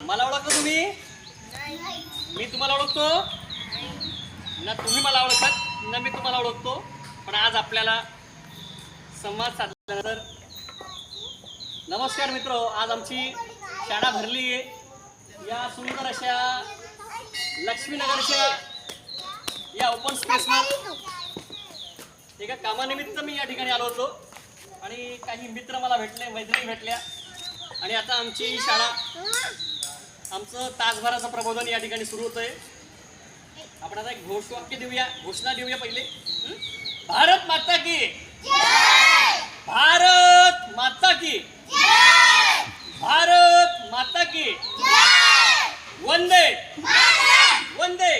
मला ओळखतो तुम्ही? मी तुम्हाला ओळखतो? ना तुम्ही मला ओळखत ना मी तुम्हाला ओळखतो. पण आज आपल्याला संवाद साधल्यानंतर नमस्कार मित्र आज आमची शाळा भरली आहे. या सुंदर अशा लक्ष्मीनगरच्या या ओपन स्पेसवर एका कामानिमित्त मी या ठिकाणी आलो होतो. आणि काही मित्र मला भेटले मैत्रिणी भेटल्या. आणि आता आमची शाळा आमचं तासभराचं प्रबोधन या ठिकाणी सुरू होतंय. आपण आता एक घोषवाक्य देऊया. घोषणा देऊया पहिले. भारत माता की. भारत माता की. भारत माता की. वंदे. वंदे.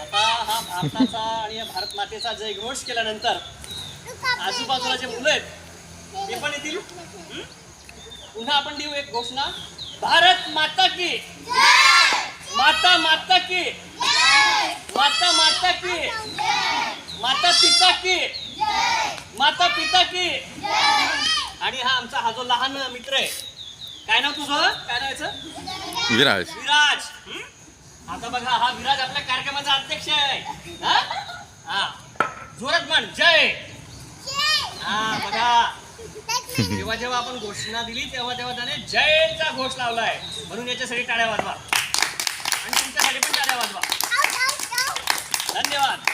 आता हा भारताचा आणि या भारत मातेचा जय घोष केल्यानंतर आजूबाजूला जे मुलं आहेत ते पण येतील. पुन्हा आपण देऊ एक घोषणा. भारत माता की। माता माता की। माता माता की। माता पिता की। माता पिता की। आणि हा आमचा हा जो लहान मित्र आहे काय नाव तुझं? काय नाव याचं? विराज. विराज. हं? आता बघा हा विराज आपल्या कार्यक्रमाचा अध्यक्ष आहे. हा? हा. जोरात म्हण. जय. हा बघा. जेव्हा जेव्हा आपण घोषणा दिली तेव्हा तेव्हा त्याने जयचा घोष लावलाय. म्हणून याच्यासाठी टाळ्या वाजवा. आणि तुमच्यासाठी पण टाळ्या वाजवा. धन्यवाद.